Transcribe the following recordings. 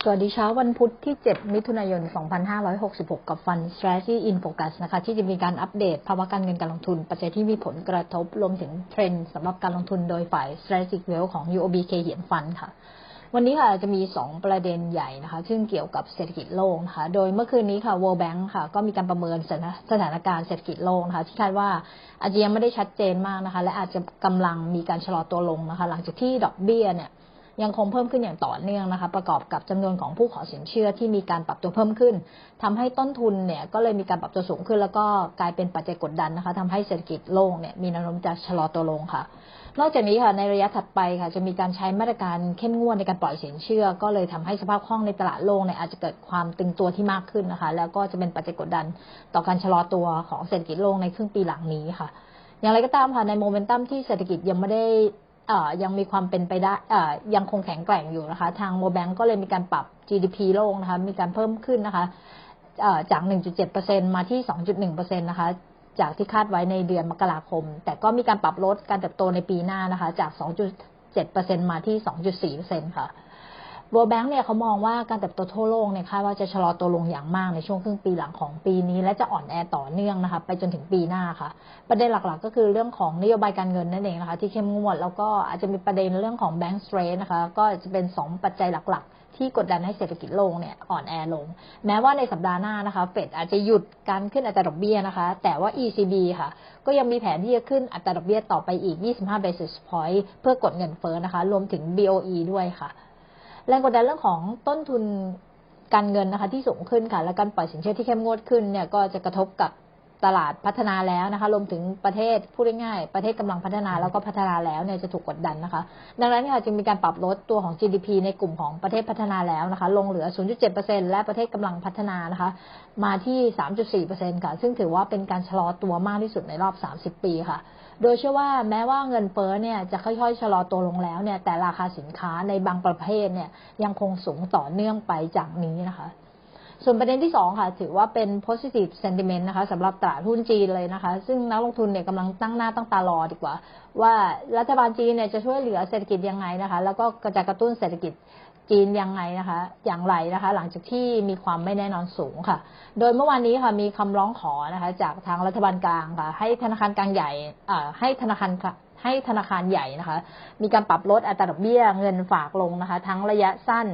สวัสดีเช้าวันพุธที่ 7 มิถุนายน 2566 กับฟัน Strategy in Focus นะคะ ที่จะมีการอัปเดตภาวะการเงินการลงทุน ปัจจัยที่มีผลกระทบ รวมถึงเทรนด์สำหรับการลงทุนโดยฝ่าย Strategic Wealth ของ UOB เคเหียนฟันค่ะ วันนี้ค่ะจะมี 2 ประเด็นใหญ่นะคะ ซึ่งเกี่ยวกับเศรษฐกิจโลกนะคะ โดยเมื่อคืนนี้ค่ะ World Bank ค่ะก็มีการประเมินสถานการณ์เศรษฐกิจโลกนะคะ ที่คาดว่าอาจจะยังไม่ได้ชัดเจนมากนะคะ และอาจจะกำลังมีการชะลอตัวลงนะคะ หลังจากที่ดอกเบี้ยเนี่ย ยังคงเพิ่มขึ้นอย่างต่อเนื่องนะคะ ประกอบกับจำนวนของผู้ขอสินเชื่อที่มีการปรับตัวเพิ่มขึ้นทำให้ต้นทุนเนี่ยก็เลยมีการปรับตัวสูงขึ้น แล้วก็กลายเป็นปัจจัยกดดันนะคะทำให้เศรษฐกิจโลกเนี่ยมีแนวโน้มจะชะลอตัวลงค่ะนอกจากนี้ค่ะในระยะถัดไปค่ะจะมีการใช้มาตรการเข้มงวดในการปล่อยสินเชื่อ ก็เลยทำให้สภาพคล่องในตลาดโลกเนี่ยอาจจะเกิดความตึงตัวที่มากขึ้นนะคะ แล้วก็จะเป็นปัจจัยกดดันต่อการชะลอตัวของเศรษฐกิจโลกในครึ่งปีหลังนี้ค่ะ อย่างไรก็ตามค่ะในโมเมนตัมที่เศรษฐกิจยังไม่ได้ ยังมีความเป็นไปได้ยังคงแข็งแกร่งอยู่นะคะ ทางโมแบงก็เลยมีการปรับ GDP โลกนะคะ มีการเพิ่มขึ้นนะคะจาก 1.7%มาที่ 2.1%นะคะ จากที่คาดไว้ในเดือนมกราคม แต่ก็มีการปรับลดการเติบโตในปีหน้านะคะ จาก 2.7%มาที่ 2.4%ค่ะ World Bank เนี่ยเขามองว่าการเติบโตทั่วโลกเนี่ยคาดว่าจะชะลอตัวลงอย่างมากในช่วงครึ่งปีหลังของปีนี้ และจะอ่อนแอต่อเนื่องนะคะไปจนถึงปีหน้าค่ะ ประเด็นหลักๆ ก็คือเรื่องของนโยบายการเงินนั่นเองนะคะที่เข้มงวด แล้วก็อาจจะมีประเด็นเรื่องของ bank stress นะคะก็จะเป็น 2 ปัจจัยหลักๆ ที่กดดันให้เศรษฐกิจโลกเนี่ยอ่อนแอลง แม้ว่าในสัปดาห์หน้านะคะเฟดอาจจะหยุดการขึ้นอัตราดอกเบี้ยนะคะ แต่ว่า ECB ค่ะ ก็ยังมีแผนที่จะขึ้นอัตราดอกเบี้ยต่อไปอีก 25 basis point เพื่อกดเงินเฟ้อนะคะ รวมถึง BOE ด้วยค่ะ แรงกดดันเรื่องของต้นทุนการเงินนะคะที่สูงขึ้นค่ะ และการปล่อยสินเชื่อที่เข้มงวดขึ้นเนี่ยก็จะกระทบกับตลาดพัฒนาแล้วนะคะรวมถึงประเทศพูดง่ายๆประเทศกำลังพัฒนาแล้วก็พัฒนาแล้วเนี่ยจะถูกกดดันนะคะ ดังนั้นค่ะจึงมีการปรับลดตัวของ GDP ในกลุ่มของประเทศพัฒนาแล้วนะคะ ลงเหลือ 0.7%และประเทศกำลังพัฒนานะคะ มาที่ 3.4%ค่ะ ซึ่งถือว่าเป็นการชะลอตัวมากที่สุดในรอบ 30 ปีค่ะ โดยเชื่อว่าแม้ว่าเงินเฟ้อเนี่ยจะค่อยๆชะลอตัวลงแล้วเนี่ยแต่ราคาสินค้าในบางประเภทเนี่ยยังคงสูงต่อเนื่องไปจากนี้นะคะ ส่วนประเด็นที่สองค่ะ ถือว่าเป็น positive sentiment นะคะสำหรับตลาดหุ้นจีนเลยนะคะ ซึ่งนักลงทุนเนี่ยกำลังตั้งหน้าตั้งตารอดีกว่า ว่ารัฐบาลจีนเนี่ยจะช่วยเหลือเศรษฐกิจยังไงนะคะ แล้วก็จะกระตุ้นเศรษฐกิจจีนยังไงนะคะ อย่างไรนะคะ หลังจากที่มีความไม่แน่นอนสูงค่ะ โดยเมื่อวานนี้ค่ะมีคำร้องขอนะคะ จากทางรัฐบาลกลางค่ะ ให้ธนาคารกลางใหญ่ให้ธนาคาร ให้ธนาคารใหญ่นะคะ มีการปรับลดอัตราดอกเบี้ยเงินฝากลงนะคะ ทั้งระยะสั้น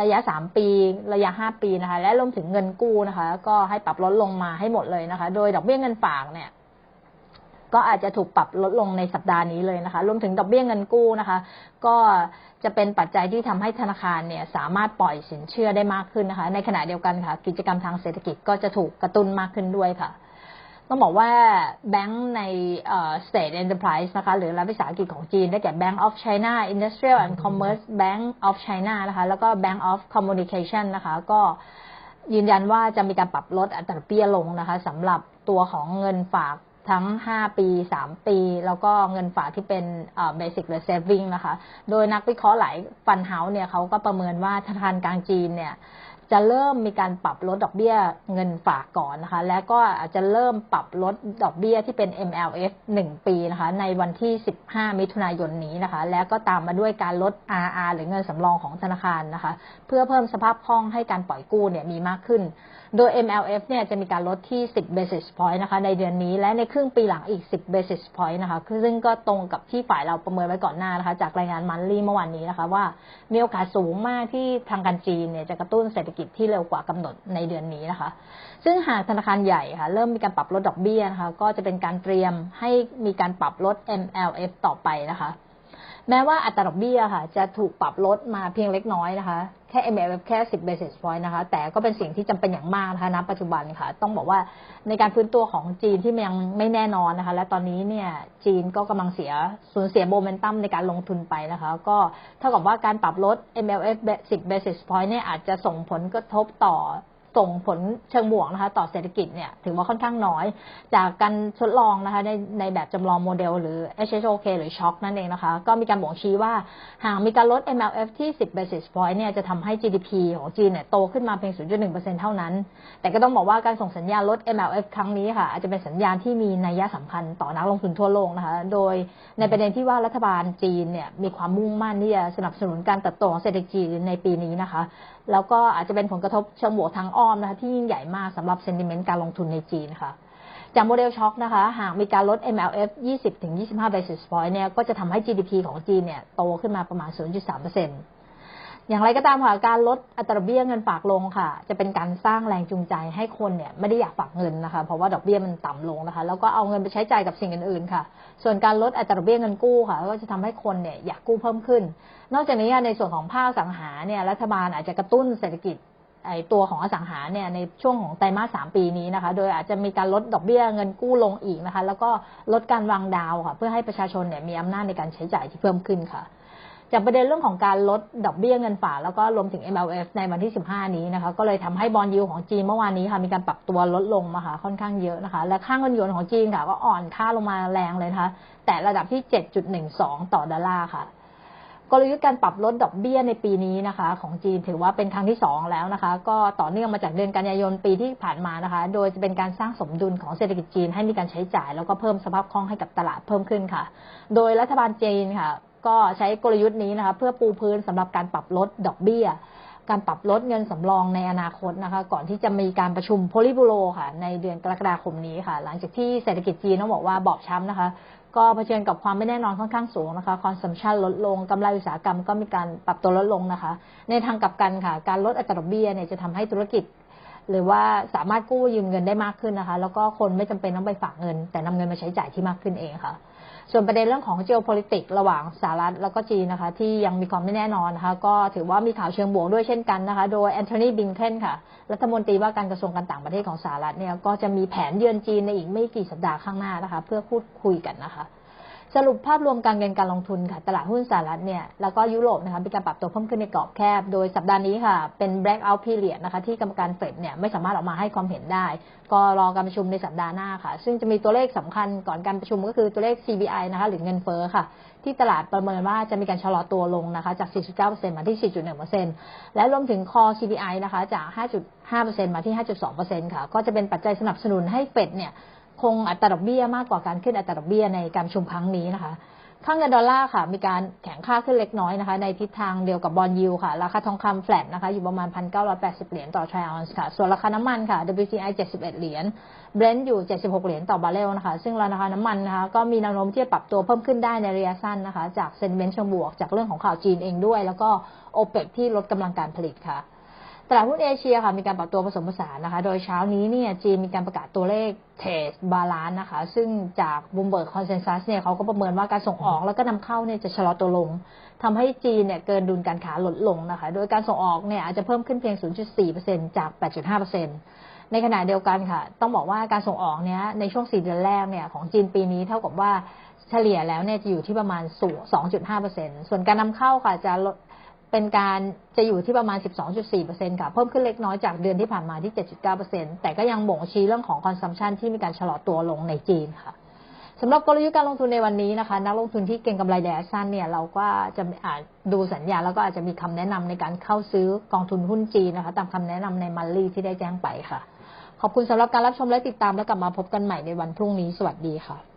ระยะสามปี ระยะห้าปีนะคะ และรวมถึงเงินกู้นะคะ ก็ให้ปรับลดลงมาให้หมดเลยนะคะ โดยดอกเบี้ยเงินฝากเนี่ยก็อาจจะถูกปรับลดลงในสัปดาห์นี้เลยนะคะ รวมถึงดอกเบี้ยเงินกู้นะคะ ก็จะเป็นปัจจัยที่ทำให้ธนาคารเนี่ยสามารถปล่อยสินเชื่อได้มากขึ้นนะคะ ในขณะเดียวกันค่ะ กิจกรรมทางเศรษฐกิจก็จะถูกกระตุ้นมากขึ้นด้วยค่ะ ต้องบอกว่าแบงก์ใน state enterprise นะคะ หรือรัฐวิสาหกิจของจีน ได้แก่ Bank of China Industrial and Commerce Bank of China นะคะ แล้วก็ Bank of Communication นะคะ ก็ยืนยันว่าจะมีการปรับลดอัตราเบี้ยลงนะคะสำหรับตัวของเงินฝากทั้ง 5 ปี 3 ปี แล้วก็เงินฝากที่เป็นเบสิกหรือ saving นะคะ โดยนักวิเคราะห์หลายฟันเฮาส์เนี่ยเขาก็ประเมินว่าธนาคารกลางจีนเนี่ย จะเริ่มมีการปรับลดดอกเบี้ยเงินฝากก่อนนะคะ แล้วก็อาจจะเริ่มปรับลดดอกเบี้ยที่เป็น MLF 1 ปีนะคะ ในวันที่ 15 มิถุนายนนี้นะคะ แล้วก็ตามมาด้วยการลด RR หรือเงินสำรองของธนาคารนะคะ เพื่อเพิ่มสภาพคล่องให้การปล่อยกู้เนี่ยมีมากขึ้น โดย MLF เนี่ยจะมีการลดที่ 10 basis point นะคะ ในเดือนนี้และในครึ่งปีหลังอีก 10 basis point นะคะ ซึ่งก็ตรงกับที่ฝ่ายเราประเมินไว้ก่อนหน้านะคะ จากรายงานมันลี่เมื่อวานนี้นะคะ ว่ามีโอกาสสูงมากที่ทางการจีนเนี่ยจะกระตุ้นเศรษฐกิจที่เร็วกว่ากำหนดในเดือนนี้นะคะ ซึ่งหากธนาคารใหญ่ค่ะเริ่มมีการปรับลดดอกเบี้ยนะคะ ก็จะเป็นการเตรียมให้มีการปรับลด MLF ต่อไปนะคะ แม้ว่าอัตราดอกเบี้ยค่ะ จะถูกปรับลดมาเพียงเล็กน้อยนะคะ แค่ MLF แค่ 10 basis point นะคะ แต่ก็เป็นสิ่งที่จำเป็นอย่างมากนะคะณปัจจุบันค่ะ ต้องบอกว่าในการฟื้นตัวของจีนที่ยังไม่แน่นอนนะคะ และตอนนี้เนี่ยจีนก็กำลังเสียสูญเสียโมเมนตัมในการลงทุนไปนะคะ ก็เท่ากับว่าการปรับลด MLF 10 basis point เนี่ยอาจจะส่งผลกระทบต่อ ส่งผลเชิงบวกนะคะ ต่อเศรษฐกิจเนี่ยถือว่าค่อนข้างน้อย จากการทดลองนะคะในในแบบจำลองโมเดลหรือ HHOK หรือ Shock นั่นเองนะคะ ก็มีการบ่งชี้ว่า หากมีการลด MLF ที่ 10 basis point เนี่ยจะทำให้ GDP ของจีนเนี่ยโตขึ้นมาเพียง 0.1%เท่านั้น แต่ก็ต้องบอกว่าการส่งสัญญาณลด MLF ครั้งนี้ค่ะ อาจจะเป็นสัญญาณที่มีนัยสำคัญต่อนักลงทุนทั่วโลกนะคะ โดยในประเด็นที่ว่ารัฐบาลจีนเนี่ยมีความมุ่งมั่นที่จะสนับสนุนการเติบโตของเศรษฐกิจในปีนี้นะคะ แล้วก็อาจจะเป็นผลกระทบเชิงบวกทางออมนะคะที่ยิ่งใหญ่มากสำหรับเซนติเมนต์การลงทุนในจีนค่ะจากโมเดลช็อคนะคะ หากมีการลด MLF 20-25 basis point เนี่ยก็จะทำให้ GDP ของจีนเนี่ยโตขึ้นมาประมาณ 0.3%อย่างไรก็ตามค่ะการลดอัตราเบี้ยเงินฝากลงค่ะ จะเป็นการสร้างแรงจูงใจให้คนเนี่ยไม่ได้อยากฝากเงินนะคะเพราะว่าดอกเบี้ยมันต่ำลงนะคะ แล้วก็เอาเงินไปใช้จ่ายกับสิ่งอื่นๆค่ะ ส่วนการลดอัตราเบี้ยเงินกู้ค่ะ ก็จะทำให้คนเนี่ยอยากกู้เพิ่มขึ้น นอกจากนี้ในส่วนของภาคสังหาเนี่ยรัฐบาลอาจจะกระตุ้นเศรษฐกิจ ไอตัวของอสังหาเนี่ยในช่วงของไตรมาสสามปีนี้นะคะ โดยอาจจะมีการลดดอกเบี้ยเงินกู้ลงอีกนะคะ แล้วก็ลดการวางดาวค่ะ เพื่อให้ประชาชนเนี่ยมีอำนาจในการใช้จ่ายที่เพิ่มขึ้นค่ะ จากประเด็นเรื่องของการลดดอกเบี้ยเงินฝากแล้วก็รวมถึง MLF ในวันที่ 15 นี้นะคะ ก็เลยทำให้บอลยูของจีนเมื่อวานนี้ค่ะมีการปรับตัวลดลงมาค่ะค่อนข้างเยอะนะคะ และค่าเงินหยวนของจีนค่ะก็อ่อนค่าลงมาแรงเลยนะคะ แต่ระดับที่ 7.12 ต่อดอลลาร์ค่ะ กลยุทธ์การปรับลดดอกเบี้ยในปีนี้นะคะ ของจีนถือว่าเป็นครั้งที่สองแล้วนะคะ ก็ต่อเนื่องมาจากเดือนกันยายนปีที่ผ่านมานะคะ โดยจะเป็นการสร้างสมดุลของเศรษฐกิจจีนให้มีการใช้จ่าย แล้วก็เพิ่มสภาพคล่องให้กับตลาดเพิ่มขึ้นค่ะ โดยรัฐบาลจีนค่ะ ก็ใช้กลยุทธ์นี้นะคะเพื่อปูพื้นสำหรับการปรับลดดอกเบี้ยการปรับลดเงินสำรองในอนาคตนะคะ ก่อนที่จะมีการประชุมโพลิบูโรค่ะ ในเดือนกรกฎาคมนี้ค่ะ หลังจากที่เศรษฐกิจจีนต้องบอกว่าบอบช้ำนะคะ ก็เผชิญกับความไม่แน่นอนค่อนข้างสูงนะคะคอนซัมชันลดลงกำไรอุตสาหกรรมก็มีการปรับตัวลดลงนะคะ ในทางกลับกันค่ะ การลดอัตราดอกเบี้ยเนี่ยจะทำให้ธุรกิจ หรือว่าสามารถกู้ยืมเงินได้มากขึ้นนะคะ แล้วก็คนไม่จำเป็นต้องไปฝากเงิน แต่นำเงินมาใช้จ่ายที่มากขึ้นเองค่ะ ส่วนประเด็นเรื่องของ geopolitics ระหว่างสหรัฐแล้วก็จีนนะคะ ที่ยังมีความไม่แน่นอนนะคะ ก็ถือว่ามีข่าวเชิงบวกด้วยเช่นกันนะคะ โดยแอนโทนีบิงเคนค่ะ รัฐมนตรีว่าการกระทรวงการต่างประเทศของสหรัฐเนี่ยก็จะมีแผนเยือนจีนในอีกไม่กี่สัปดาห์ข้างหน้านะคะ เพื่อพูดคุยกันนะคะ สรุปภาพรวมการเงินการลงทุนค่ะตลาดหุ้นสหรัฐเนี่ยแล้วก็ยุโรปนะคะมีการปรับตัวเพิ่มขึ้นในกรอบแคบ โดยสัปดาห์นี้ค่ะ เป็น breakout period นะคะที่กรรมการเฟดเนี่ยไม่สามารถออกมาให้ความเห็นได้ ก็รอการประชุมในสัปดาห์หน้าค่ะ ซึ่งจะมีตัวเลขสำคัญก่อนการประชุมก็คือตัวเลข CPI นะคะหรือเงินเฟ้อค่ะ ที่ตลาดประเมินว่าจะมีการชะลอตัวลงนะคะจาก 4.9%มาที่ 4.1%และรวมถึง core CPI นะคะจาก 5.5%มาที่ 5.2%ค่ะก็จะเป็นปัจจัยสนับสนุนให้เฟดเนี่ย คงอัตราดอกเบี้ยมากกว่าการขึ้นอัตราดอกเบี้ยในการชุมครั้งนี้นะคะค่าเงินดอลลาร์ค่ะ มีการแข็งค่าขึ้นเล็กน้อยนะคะ ในทิศทางเดียวกับบอลยูค่ะ ราคาทองคำแฟลตนะคะ อยู่ประมาณ 1,980 เหรียญต่อทรัลออนซ์ค่ะ ส่วนราคาน้ำมันค่ะ WTI 71 เหรียญ Brent อยู่ 76 เหรียญต่อบาร์เรลนะคะ ซึ่งราคาน้ำมันนะคะ ก็มีแนวโน้มที่จะปรับตัวเพิ่มขึ้นได้ในระยะสั้นนะคะ จากเซนเมนต์เชิงบวก จากเรื่องของข่าวจีนเองด้วย แล้วก็โอเปกที่ลดกำลังการผลิตค่ะ ตลาดหุ้นเอเชียค่ะมีการปรับตัวผสมผสานนะคะ โดยเช้านี้เนี่ยจีนมีการประกาศตัวเลขเทสบาลานนะคะ ซึ่งจากบูมเบิร์กคอนเซนแซสเนี่ยเขาก็ประเมินว่าการส่งออกแล้วก็นำเข้าเนี่ยจะชะลอตัวลงทำให้จีนเนี่ยเกินดุลการค้าลดลงนะคะ โดยการส่งออกเนี่ยอาจจะเพิ่มขึ้นเพียง 0.4%จาก 8.5%ในขณะเดียวกันค่ะ ต้องบอกว่าการส่งออกเนี้ยในช่วง 4 เดือนแรกเนี่ยของจีนปีนี้เท่ากับว่าเฉลี่ยแล้วเนี่ยจะอยู่ที่ประมาณ2.5%ส่วนการนำเข้าค่ะจะลด เป็นการจะอยู่ที่ประมาณ 12.4%ค่ะ เพิ่มขึ้นเล็กน้อยจากเดือนที่ผ่านมาที่ 7.9%แต่ก็ยังบ่งชี้เรื่องของคอนซัมชันที่มีการชะลอตัวลงในจีนค่ะสำหรับกลยุทธ์การลงทุนในวันนี้นะคะ นักลงทุนที่เก่งกำไรระยะสั้นเนี่ยเราก็จะอาจดูสัญญาแล้วก็อาจจะมีคำแนะนำในการเข้าซื้อกองทุนหุ้นจีนนะคะ ตามคำแนะนำในมันลี่ที่ได้แจ้งไปค่ะ ขอบคุณสำหรับการรับชมและติดตามแล้วกลับมาพบกันใหม่ในวันพรุ่งนี้สวัสดีค่ะ